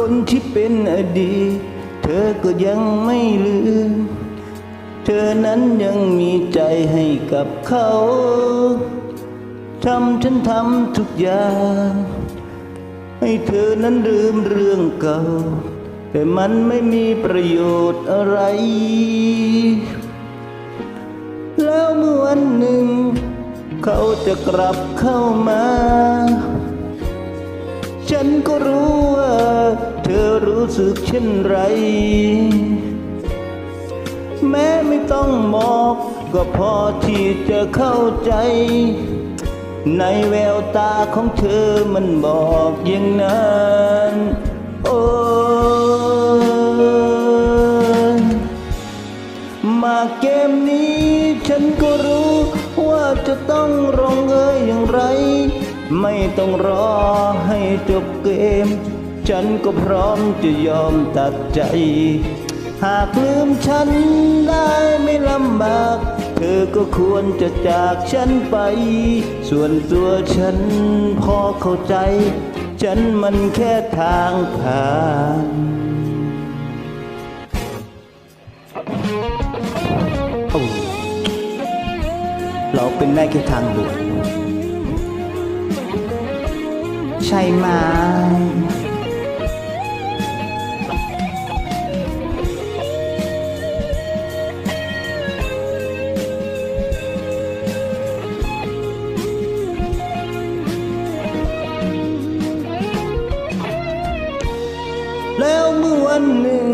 คนที่เป็นอดีต เธอก็ยังไม่ลืม เธอนั้นยังมีใจให้กับเขาทำฉันทำทุกอย่าง ให้เธอนั้นลืมเรื่องเก่า แต่มันไม่มีประโยชน์อะไร แล้วเมื่อวันหนึ่ง เขาจะกลับเข้ามา ฉันก็รู้ว่า เธอรู้สึกเช่นไร แม้ไม่ต้องบอกก็พอที่จะเข้าใจ ในแววตาของเธอมันบอกอย่างนั้นโอ้มาเกมนี้ฉันก็รู้ว่าจะต้องลงเอยอย่างไร ไม่ต้องรอให้จบเกม ฉันก็พร้อมจะยอมตัดใจ หากลืมฉันได้ไม่ลำบาก เธอก็ควรจะจากฉันไป ส่วนตัวฉันพอเข้าใจ ฉันมันแค่ทางผ่านเราเป็นได้แค่ทางด่วนใช่ไหม วันหนึ่ง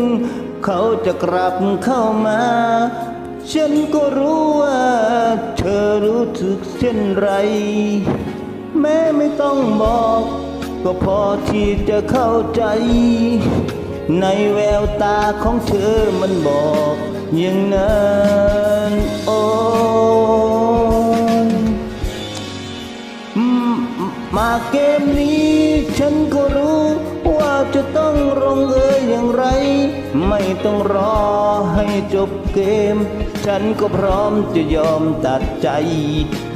เขาจะกลับเข้ามา ฉันก็รู้ว่า เธอรู้สึกเช่นไร แม้ไม่ต้องบอก ก็พอที่จะเข้าใจ ในแววตาของเธอมันบอกอย่างนั้นโอ้มาเกมนี้ฉันก็รู้ ไม่ต้องรอให้จบเกม ฉันก็พร้อมจะยอมตัดใจ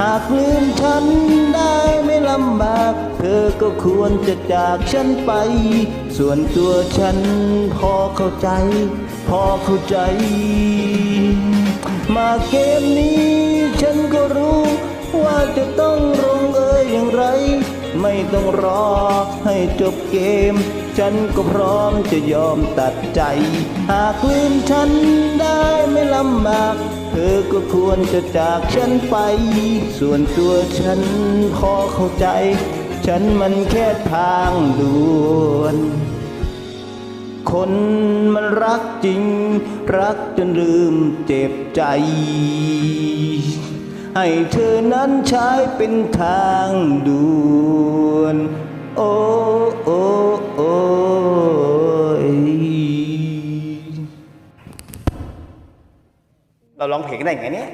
หากลืมฉันได้ไม่ลำบาก เธอก็ควรจะจากฉันไป ส่วนตัวฉันพอเข้าใจ พอเข้าใจ มาเกม ต้องรอ ให้จบเกม ฉันก็พร้อมจะยอมตัดใจ หากลืมฉันได้ไม่ลำบาก เธอก็ควรจะจากฉันไป ส่วนตัวฉันพอเข้าใจ ฉันมันแค่ทางด่วนคนมันรักจริง รักจนลืมเจ็บใจ ให้เธอนั้นใช้เป็นทางด่วน โอ้โอ้โอ้เราร้องเพลงได้ไงเนี่ย